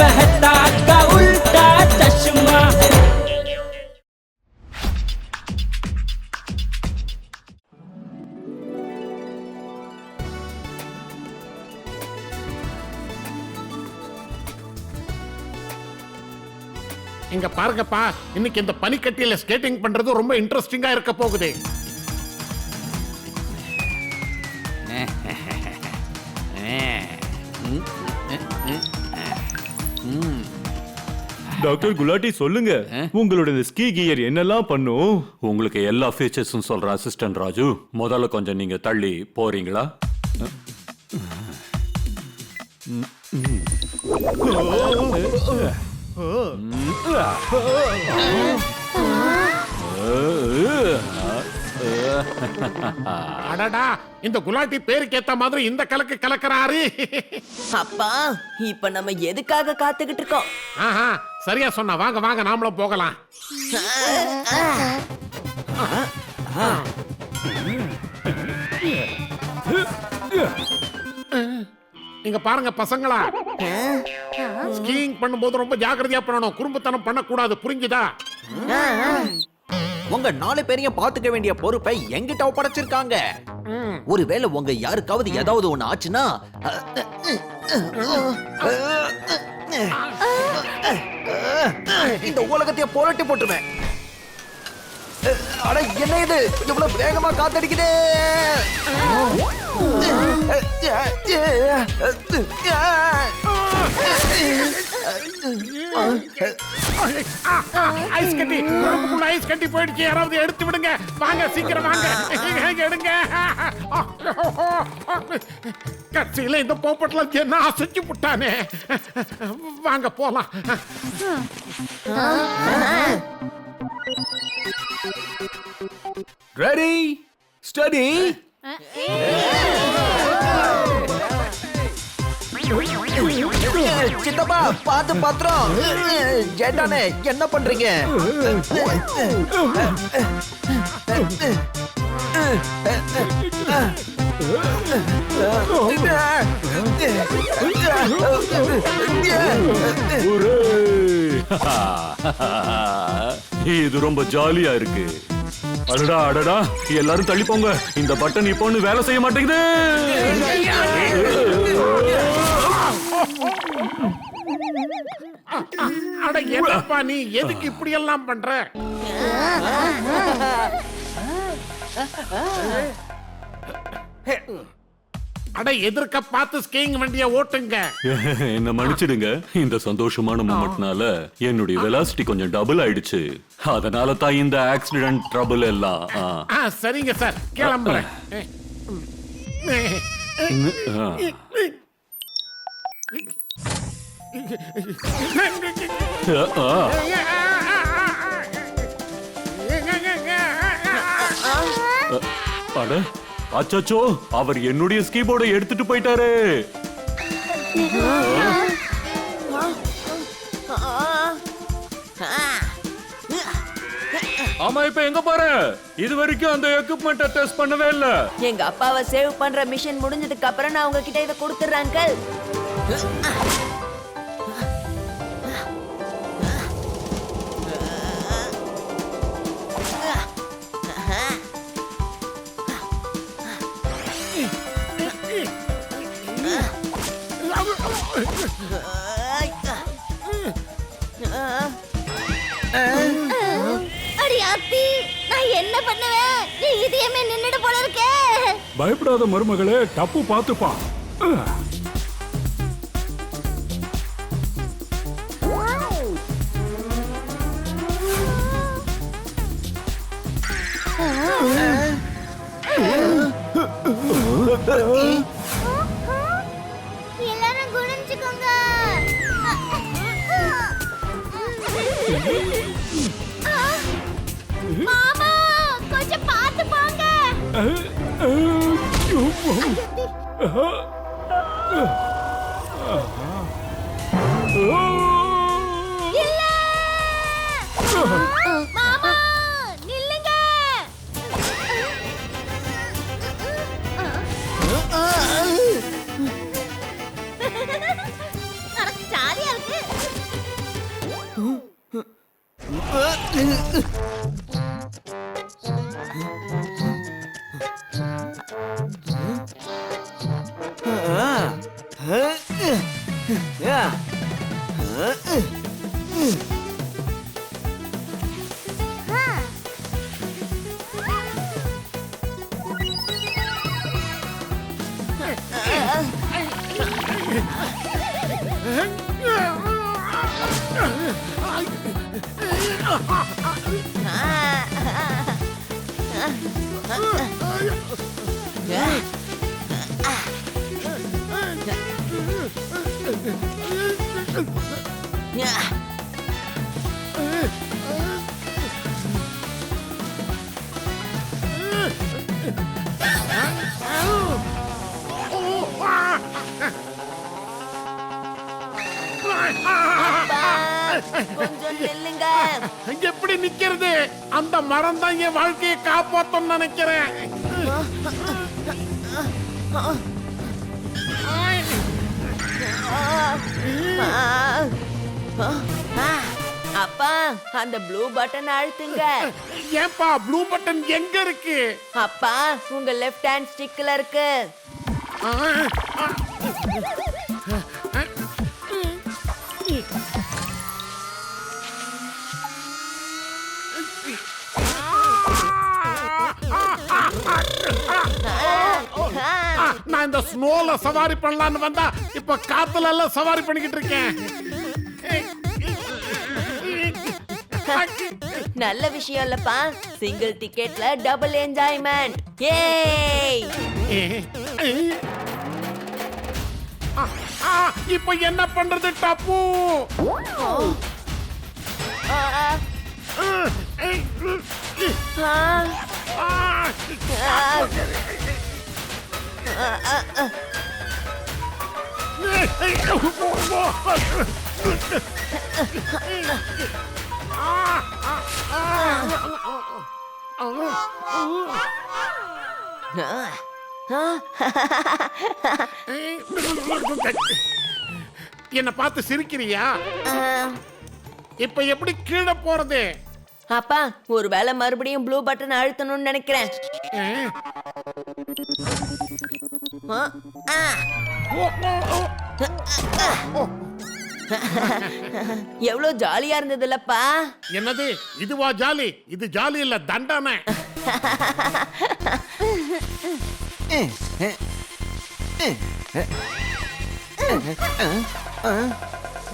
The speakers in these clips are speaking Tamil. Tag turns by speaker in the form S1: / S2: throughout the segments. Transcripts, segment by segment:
S1: मेहता का उल्टा चश्मा
S2: இங்க பாருங்கப்பா இன்னைக்கு இந்த பனிக்கட்டியில ஸ்கேட்டிங் பண்றது ரொம்ப இன்ட்ரெஸ்டிங்கா இருக்க போகுது
S3: டாக்டர் குலாட்டி சொல்லுங்க. உங்களோட இந்த ஸ்கீ கியர் என்னெல்லாம் பண்ணும்?
S4: உங்களுக்கு எல்லா ஃபீச்சர்ஸும் சொல்ற அசிஸ்டன்ட் ராஜு. முதல்ல கொஞ்சம் நீங்க தள்ளி போறீங்களா?
S2: அடடா இந்த குலாட்டி பேருக்கு ஏத்த மாதிரி இந்த கலக்கு கலக்குறாரு.
S5: அப்பா இப்ப நம்ம எதுக்காக காத்துக்கிட்டு இருக்கோம்?
S2: ஆஹா சரியா சொன்ன வாங்க வாங்க நாமளும் போகலாம். நீங்க பாருங்க பசங்களா. ஸ்கீயிங் பண்ணும்போது ரொம்ப ஜாக்கிரதையா பண்ணணும். குறும்புத்தனம் பண்ணக்கூடாது. புரிஞ்சுதா?
S6: உங்க நாலு பேரையும் பாத்துக்க வேண்டிய பொறுப்பை எங்கிட்ட ஒப்படைச்சிருக்காங்க. ஒருவேளை உங்க யாருக்காவது ஏதாவது ஒண்ணு ஆச்சுன்னா இந்த உலகத்தையே புரட்டி போட்டுருவேன். அட என்ன இது? இவ்வளவு வேகமா காத்தடிக்குது.
S2: ஐஸ் கட்டி உடம்புக்குள்ள ஐஸ் கட்டி போயிடுச்சு. யாராவது எடுத்து விடுங்க. வாங்க சீக்கிரம் வாங்க. எடுங்க. கட்சியில இந்த போப்பட்ல என்ன அசைச்சு விட்டானே வாங்க போலாம்.
S3: ரெடி ஸ்டடி
S6: சித்தப்பா பாத்து பாத்திரம். ஜேட்டானே என்ன பண்றீங்க?
S4: இது ரொம்ப ஜாலியா இருக்கு. அடடா அடடா. எல்லாரும் தள்ளி போங்க இந்த பட்டன் இப்போ ஒண்ணு வேலை செய்ய மாட்டேங்குது.
S2: அட என்னப்பா நீ? எதுக்கு இப்படி எல்லாம் பண்ற அட எதிர்க்க பார்த்து ஸ்கீயிங் வண்டிய ஓட்டுங்க.
S4: என்ன மன்னிச்சிடுங்க. இந்த சந்தோஷமான மொமெண்ட்னால என்னுடைய வெலாசிட்டி கொஞ்சம் டபுள் ஆயிடுச்சு. அதனால தான் இந்த ஆக்சிடென்ட் ட்ரபிள் எல்லாம்.
S2: சரிங்க சார். கிளம்புறேன்.
S4: அட அச்சோ அவர் என்னுடைய ஸ்கீபோர்டை எடுத்துட்டு போயிட்டாரு. ஆமா இப்ப எங்க போற? இது வரைக்கும் அந்த எக்யூப்மெண்ட் டெஸ்ட் பண்ணவே இல்ல.
S5: எங்க அப்பாவை சேவ் பண்ற மிஷன் முடிஞ்சதுக்கு அப்புறம் நான் உங்ககிட்ட இதை கொடுத்துறேன் அங்கிள்
S7: அடி அத்தி நான் என்ன பண்ணுவேன்? நீ இதயமே நின்னுட்டு போல இருக்கே.
S3: பயப்படாத மருமகளே டப்பு பார்த்துப்பா.
S7: எல்லாரும் மாமா கொஞ்சம் பார்த்து போங்க.
S5: கொஞ்சம் நில்லுங்க
S2: எப்படி நிக்கிறது அந்த மரம் தான் என் வாழ்க்கையை காப்பாத்தும் நினைக்கிறேன்
S5: அப்பா அந்த ப்ளூ பட்டன் அழுத்துங்க.
S2: ஏன்பா ப்ளூ பட்டன் எங்க இருக்கு?
S5: அப்பா உங்க லெஃப்ட் ஹேண்ட் ஸ்டிக்ல இருக்கு.
S2: இந்த ஸ்னோல சவாரி பண்ணலாம்னு வந்தா இப்ப காத்துல எல்லாம் சவாரி பண்ணிக்கிட்டு இருக்கேன்.
S5: நல்ல விஷயம் இல்லப்பா. சிங்கிள் டிக்கெட்ல டபுள் என்ஜாய்மெண்ட் ஏய்
S2: இப்ப என்ன பண்றது டப்பு?
S5: ஆ.
S2: என்ன பார்த்து சிரிக்கிறியா? இப்ப எப்படி கீழே போறது?
S5: அப்பா ஒருவேளை மறுபடியும் ப்ளூ பட்டன் அழுத்தணும்னு நினைக்கிறேன். எவ்வளவு ஜாலியா இருந்ததுல்லப்பா.
S2: என்னது? இதுவா ஜாலி? இது ஜாலி இல்ல தண்டனை.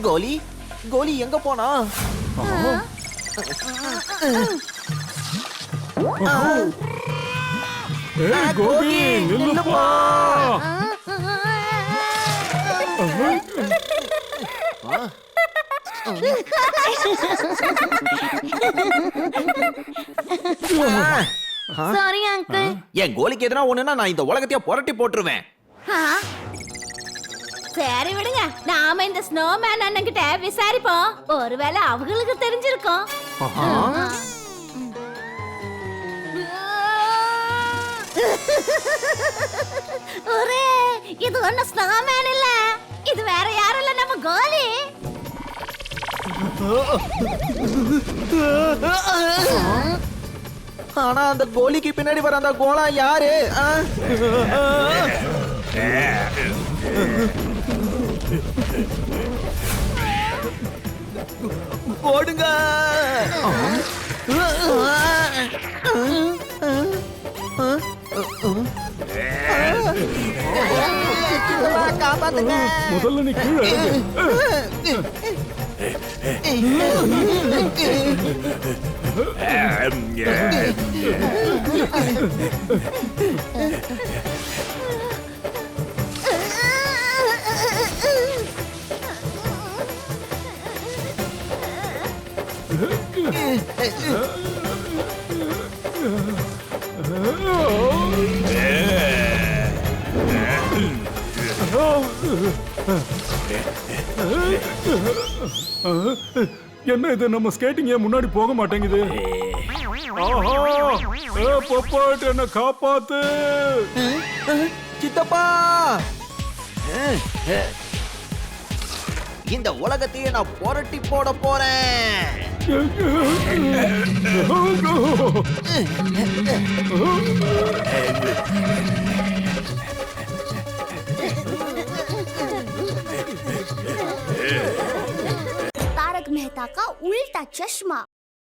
S6: கோலி கோலி எங்க போனா?
S3: ஏய் கோபி நில்லுப்பா.
S7: சாரி அங்கிள்
S6: என் கோலிக்கு எதனா ஒண்ணுனா நான் இந்த உலகத்தையே புரட்டி போட்டுருவேன்.
S7: சரி விடுங்க. நாம இந்த ஸ்னோமேன் அண்ணன் கிட்ட விசாரிப்போம். ஒருவேளை அவங்களுக்கு தெரிஞ்சிருக்கும். ஒரே இது ஒண்ணு ஸ்னோமேன் இல்ல. இது வேற யாரும் இல்ல நம்ம கோலி.
S6: ஆனா அந்த கோலிக்கு பின்னாடி வர அந்த கோலா யாரு? ஆ? ஓடுங்க. காப்பாத்துங்க
S3: முதல்ல நீ கீழே இறங்கு. என்ன இது? நம்ம ஸ்கேட்டிங்க முன்னாடி போக மாட்டேங்குது? ஆஹா! ஏ பப்பாட் என்ன காப்பாத்து.
S6: சித்தப்பா! இந்த உலகத்தையே நான் புரட்டி போட போறேன்.
S8: টাকা উল্টা চশমা